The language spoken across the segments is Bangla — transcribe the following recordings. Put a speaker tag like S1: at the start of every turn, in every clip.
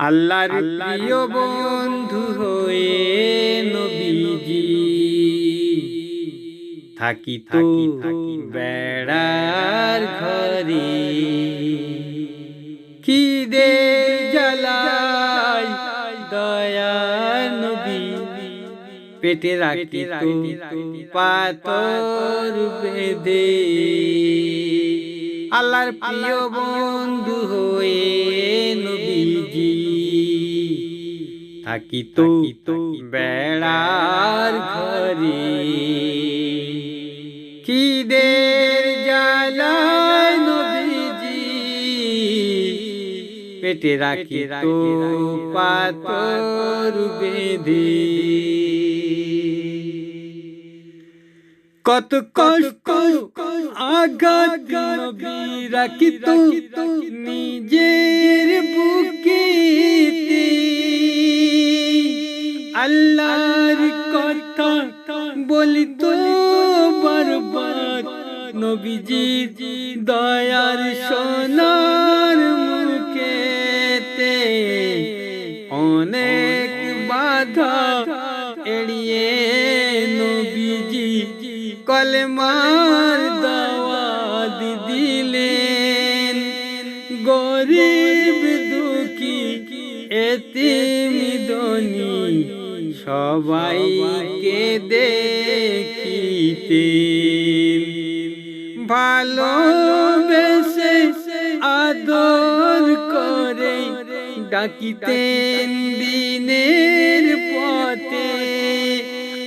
S1: আল্লাহর প্রিয় বন্ধু হয়ে নবীজি। থাকি তো বেড়ার ঘরে। কি দে জ্বালাই দয়া নবী। পেটে রাখি পাতর বেদে আল্লাহর প্রিয় বন্ধু হয়ে থাকি তো বেড়ার ঘরে। কি দের জ্বালায় নবীজি। পেটে রাখি তো পাতর বেঁধে। কত কষ্ট আঘাত নবী রাখি তো নিজের নবীজি দয়ার সোনার মুখেতে অনেক বাধা এড়িয়ে নবীজি কলমার দাওয়াত দিলেন। গরিব দুঃখী এতিম ধনী সবাইকে দেখিতে। ভালোবেসে আদর করে ডাকিতেন দিনের পথে।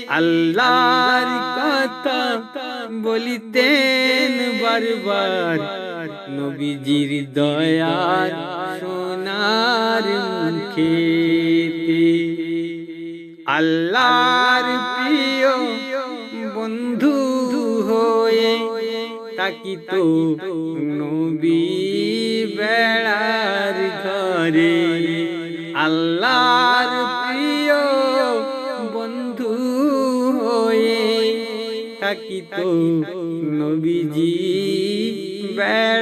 S1: আল্লাহর কথা বলিতেন বারবার। নবীজির দয়ার সোনার মুখেতে। আল্লাহর তাকি তো নবী বেড়ার ঘরে। আল্লাহর প্রিয় বন্ধু হয়ে তাকিত নবীজি বেড়ার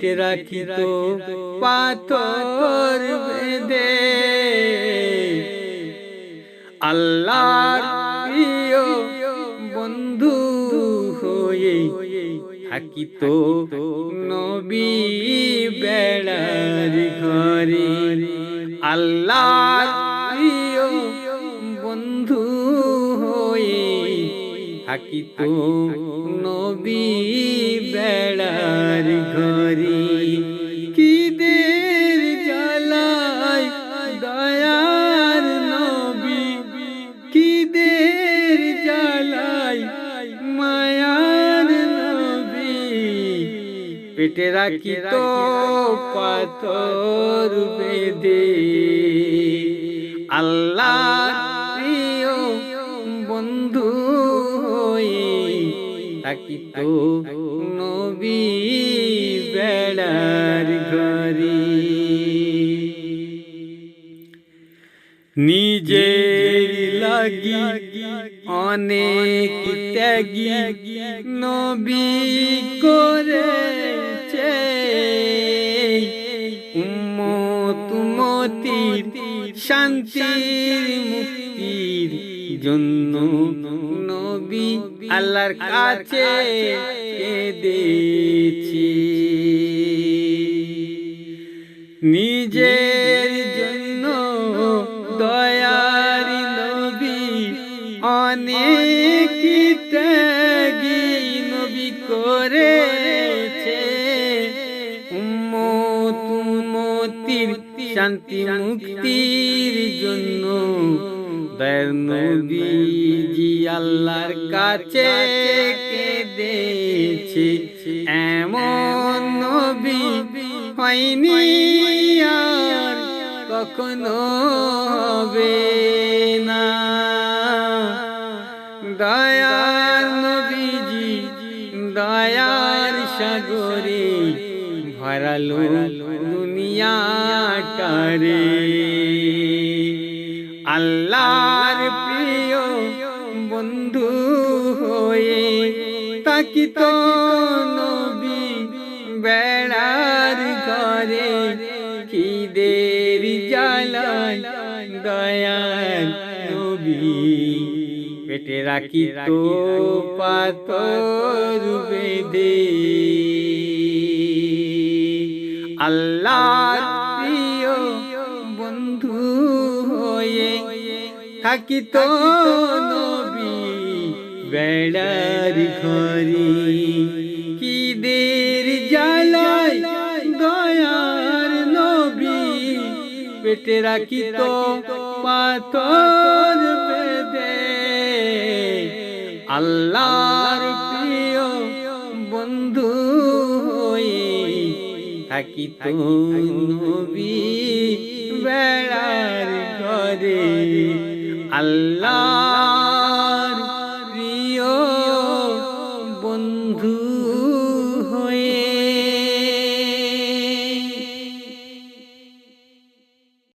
S1: পেটে রাখি তো, পাথর বেঁধে। আল্লাহর প্রিয় বন্ধু হয়ে থাকি তো, নবী বেড়ার ঘরে। আল্লাহর প্রিয় বন্ধু হয়ে থাকি তো, নবী পেটে রাখি তো পাথর বেদে আল্লাহ প্রিয় বন্ধু হয়ে থাকি তো নবী বেড়ার ঘরে। নিজের লাগি অনেক ত্যাগী নবী করেছে শান্তির মুক্তির জন্য নবী আল্লাহর কাছে কেঁদেছি। নিজের জন্য দয়ারি নবী, অনেক ত্যাগী নবী করেছে। শান্তি মুক্তির জন্য। দয়ার আল্লাহর কাছে কেঁদেছে। এমন নবী হয়নি আর কখনো হবে না। দয়ার নবীজি দয়ার সাগরে ভরালো দুনিয়াটারে আল্লাহর প্রিয় বন্ধু হয়ে তাকিত নবী বেড়ার ঘরে। খিদের জ্বালায় দয়াল নবী। পেটে রাখি তো পাতর বেদে আল্লাহর থাকি তো নবী, বেড়ার ঘরে কি দের জ্বালায় দয়ার নবী, পেটে রাখি তো পাথর বেদে আল্লাহর প্রিয় বন্ধু হয়ে থাকি তো নবী, বেড়ার ঘরে আল্লাহ